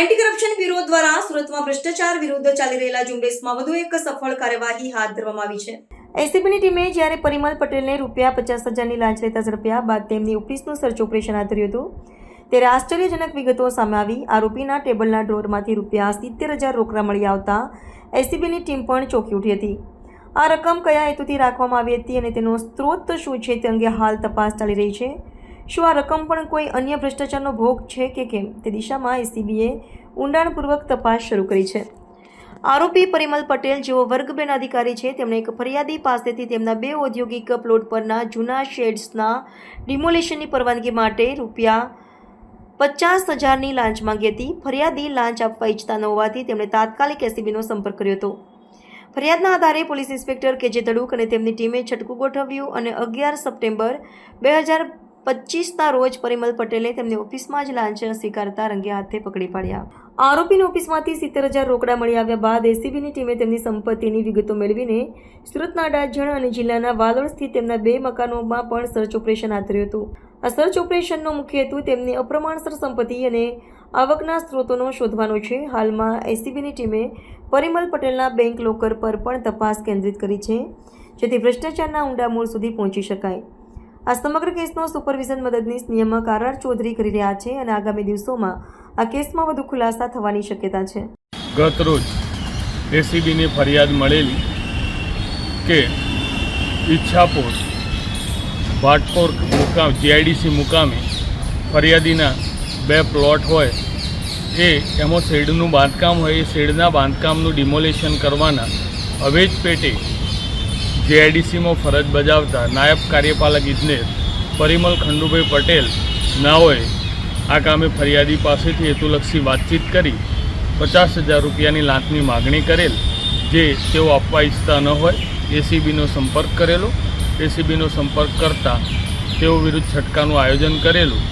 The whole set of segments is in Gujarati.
એન્ટી કરપ્શન બ્યુરો દ્વારા સુરતમાં ભ્રષ્ટાચાર વિરુદ્ધ ચાલી રહેલા ઝુંબેશમાં વધુ એક સફળ કાર્યવાહી હાથ ધરવામાં આવી છે. એસીબીની ટીમે જ્યારે પરિમલ પટેલને રૂપિયા પચાસ હજારની લાંચ લેતા ઝડપ્યા બાદ તેમની ઓફિસનું સર્ચ ઓપરેશન હાથ ધર્યું હતું. ત્યારે આશ્ચર્યજનક વિગતો સામે આવી. આરોપીના ટેબલના ડ્રોરમાંથી રૂપિયા સિત્તેર હજાર રોકડા મળી આવતા એસીબીની ટીમ પણ ચોંકી ઉઠી હતી. આ રકમ કયા હેતુથી રાખવામાં આવી હતી અને તેનો સ્ત્રોત શું છે તે અંગે હાલ તપાસ ચાલી રહી છે. શું આ રકમ પણ કોઈ અન્ય ભ્રષ્ટાચારનો ભોગ છે કે કેમ? તે દિશામાં એસીબીએ ઊંડાણપૂર્વક તપાસ શરૂ કરી છે. આરોપી પરિમલ પટેલ, જેઓ વર્ગ બેન અધિકારી છે, તેમણે એક ફરિયાદી પાસેથી તેમના બે ઔદ્યોગિક પ્લોટ પરના જૂના શેડ્સના ડિમોલેશનની પરવાનગી માટે રૂપિયા પચાસ હજારની લાંચ માંગી હતી. ફરિયાદી લાંચ આપવા ઈચ્છતા ન હોવાથી તેમણે તાત્કાલિક એસીબીનો સંપર્ક કર્યો હતો. ફરિયાદના આધારે પોલીસ ઇન્સ્પેક્ટર કે જે તડુક અને તેમની ટીમે છટકું ગોઠવ્યું અને અગિયાર સપ્ટેમ્બર બે હજાર પચીસના રોજ પરિમલ પટેલે તેમની ઓફિસમાં જ લાંછન સ્વીકારતા રંગે હાથે પકડી પાડ્યા. આરોપીની ઓફિસમાંથી સિત્તેર હજાર રોકડા મળી આવ્યા બાદ એસીબીની ટીમે તેમની સંપત્તિની વિગતો મેળવીને સુરતના અડાજણ અને જિલ્લાના વાલોડ સ્થિત તેમના બે મકાનોમાં પણ સર્ચ ઓપરેશન હાથ ધર્યું હતું. આ સર્ચ ઓપરેશનનો મુખ્ય હેતુ તેમની અપ્રમાણસર સંપત્તિ અને આવકના સ્ત્રોતોનો શોધવાનો છે. હાલમાં એસીબીની ટીમે પરિમલ પટેલના બેંક લોકર પર પણ તપાસ કેન્દ્રિત કરી છે, જેથી ભ્રષ્ટાચારના ઊંડા મૂળ સુધી પહોંચી શકાય. આ સમગ્ર કેસનો સુપરવિઝન મદદનીશ નિયામક આર આર ચૌધરી કરી રહ્યા છે અને આગામી દિવસોમાં આ કેસમાં વધુ ખુલાસા થવાની શક્યતા છે. ગત રોજ એસીબીની ફરિયાદ મળેલી કે ઈચ્છાપોર ભાટપોર મુકામ, જીઆઈડીસી મુકામે ફરિયાદીના બે પ્લોટ હોય, એ એમાં શેડનું બાંધકામ હોય, એ શેડના બાંધકામનું ડિમોલેશન કરવાના અવેજ પેટે જીઆઈડીસીમાં ફરજ બજાવતા નાયબ કાર્યપાલક ઇજનેર પરિમલ ખંડુભાઈ પટેલ નાઓએ આ કામે ફરિયાદી પાસેથી હેતુલક્ષી વાતચીત કરી પચાસ હજાર રૂપિયાની લાંચની માગણી કરેલ, જે તેઓ આપવા ઈચ્છતા ન હોય, એસીબીનો સંપર્ક કરેલો. એસીબીનો સંપર્ક કરતાં તેઓ વિરુદ્ધ છટકાનું આયોજન કરેલું,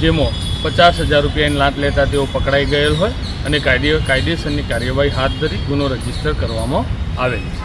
જેમાં પચાસ હજાર રૂપિયાની લાંચ લેતા તેઓ પકડાઈ ગયેલ હોય અને કાયદે કાયદેસરની કાર્યવાહી હાથ ધરી ગુનો રજિસ્ટર કરવામાં આવેલ છે.